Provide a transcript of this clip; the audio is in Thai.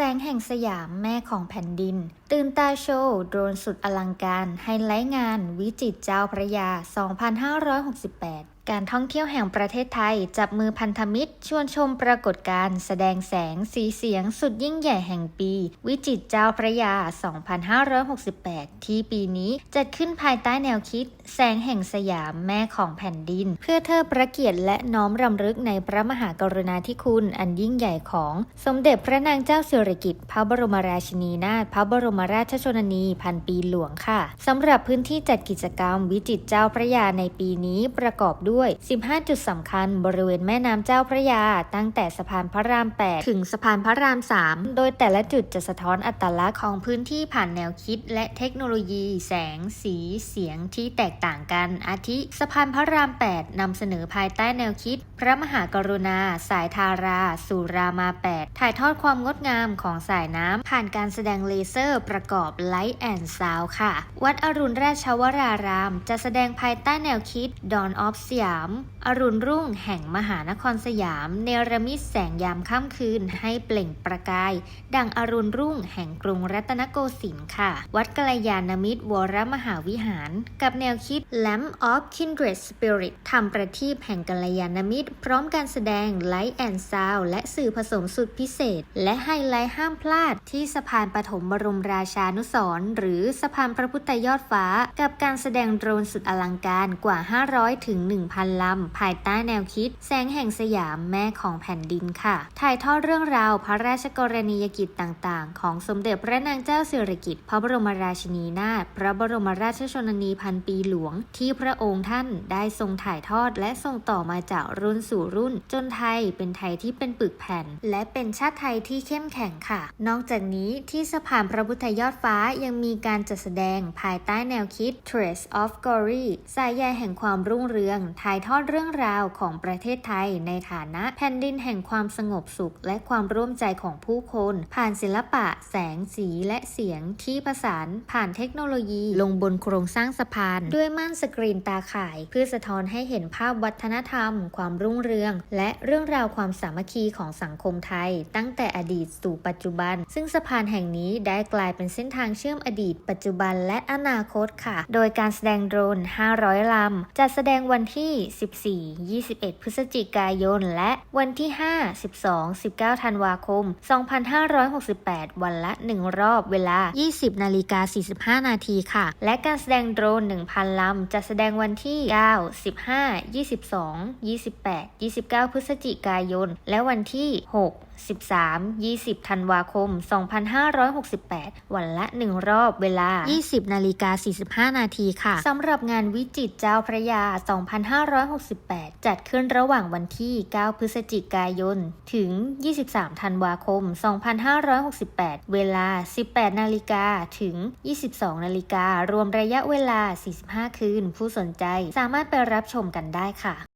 แสงแห่งสยามแม่ของแผ่นดิน ตื่นตาโชว์โดรนสุดอลังการไฮไลท์งานวิจิตเจ้าพระยา 2568 การท่องเที่ยวแห่งประเทศไทย จับมือพันธมิตร ชวนชมปรากฏการณ์แสดงแสงสีเสียงสุดยิ่งใหญ่แห่งปี วิจิตเจ้าพระยา 2568 ที่ปีนี้จัดขึ้นภายใต้แนวคิด แสงแห่งสยามแม่ของแผ่นดิน เพื่อเทิดพระเกียรติและน้อมรำลึกในพระมหากรุณาธิคุณอันยิ่งใหญ่ของสมเด็จพระนางเจ้าสิริกิติ์พระบรมราชินีนาถพระบรมราชชนนีพันปีหลวงค่ะสำหรับพื้นที่จัดกิจกรรมวิจิตเจ้าพระยาในปีนี้ประกอบด้วย15 จุดสำคัญบริเวณแม่น้ำเจ้าพระยา ตั้งแต่สะพานพระราม 8 ถึงสะพานพระราม 3 โดยแต่ละจุดจะสะท้อนอัตลักษณ์ของพื้นที่ผ่านแนวคิด และเทคโนโลยี แสง สี เสียงที่แตกต่างกัน อาทิสะพานพระราม 8 นำเสนอภายใต้แนวคิด พระมหากรุณา สายทารา สู่รามา 8 ถ่ายทอดความงดงามของสายน้ำผ่านการแสดงเลเซอร์ประกอบไลท์แอนด์ซาวค่ะ วัดอรุณราชวราราม จะแสดงภายใต้แนวคิด Dawn of สยามอรุณรุ่งแห่งมหานครสยาม เนรมิตแสงยามค่ำคืนให้เปล่งประกาย ดังอรุณรุ่งแห่งกรุงรัตนโกสินทร์ค่ะ วัดกัลยาณมิตรวรมหาวิหาร กับแนวคิด Lamp of Kindred Spirit ทำประทีปแห่งกัลยาณมิตร พร้อมการแสดง Light and Sound และสื่อผสมสุดพิเศษ และไฮไลท์ห้ามพลาด ที่สะพานปฐมบรมราชานุสรหรือสะพานพระพุทธยอดฟ้า กับการแสดงโดรนสุดอลังการกว่า 500ถึง1,000 ลำ ภายใต้แนวคิด แสงแห่งสยามแม่ของแผ่นดินค่ะ ถ่ายทอดเรื่องราวพระราชกรณียกิจต่างๆ ของสมเด็จพระนางเจ้าสิริกิติ์พระบรมราชินีนาถพระบรมราชชนนีพันปีหลวง ที่พระองค์ท่านได้ทรงถ่ายทอดและส่งต่อมาจากรุ่นสู่รุ่น จนไทยเป็นไทยที่เป็นปึกแผ่น และเป็นชาติไทยที่เข้มแข็งค่ะ นอกจากนี้ที่สะพานพระพุทธยอดฟ้ายังมีการจัดแสดงภายใต้แนวคิด Trace of Glory สายใยแห่งความรุ่งเรืองถ่ายทอดเรื่องราวของประเทศไทยในฐานะแผ่นดินแห่งความสงบสุข และความร่วมใจของผู้คน ผ่านศิลปะ แสงสีและเสียงที่ประสานผ่านเทคโนโลยี ลงบนโครงสร้างสะพาน ด้วยม่านสกรีนตาข่าย เพื่อสะท้อนให้เห็นภาพวัฒนธรรม ความรุ่งเรือง และเรื่องราวความสามัคคีของสังคมไทย ตั้งแต่อดีตสู่ปัจจุบัน ซึ่งสะพานแห่งนี้ได้กลายเป็นเส้นทางเชื่อมอดีต ปัจจุบันและอนาคตค่ะ โดยการแสดงโดรน 500 ลำจะแสดงวันที่ที่ 14 21 พฤศจิกายน และวันที่ 5 12 19 ธันวาคม 2568 วันละ 1 รอบเวลา 20 นาฬิกา 45 นาทีค่ะ และการแสดงโดรน 1,000 ลำ จะแสดงวันที่ 9 15 22 28 29 พฤศจิกายน และวันที่ 6 13 20 ธันวาคม 2568 วันละ 1 รอบเวลา 20 นาฬิกา 45 นาทีค่ะ สำหรับงานวิจิตรเจ้าพระยา 2568 จัดขึ้นระหว่างวันที่ 9 พฤศจิกายน ถึง 23 ธันวาคม 2568 เวลา 18 นาฬิกา ถึง 22 นาฬิกา รวมระยะเวลา 45 คืน ผู้สนใจสามารถไปรับชมกันได้ค่ะ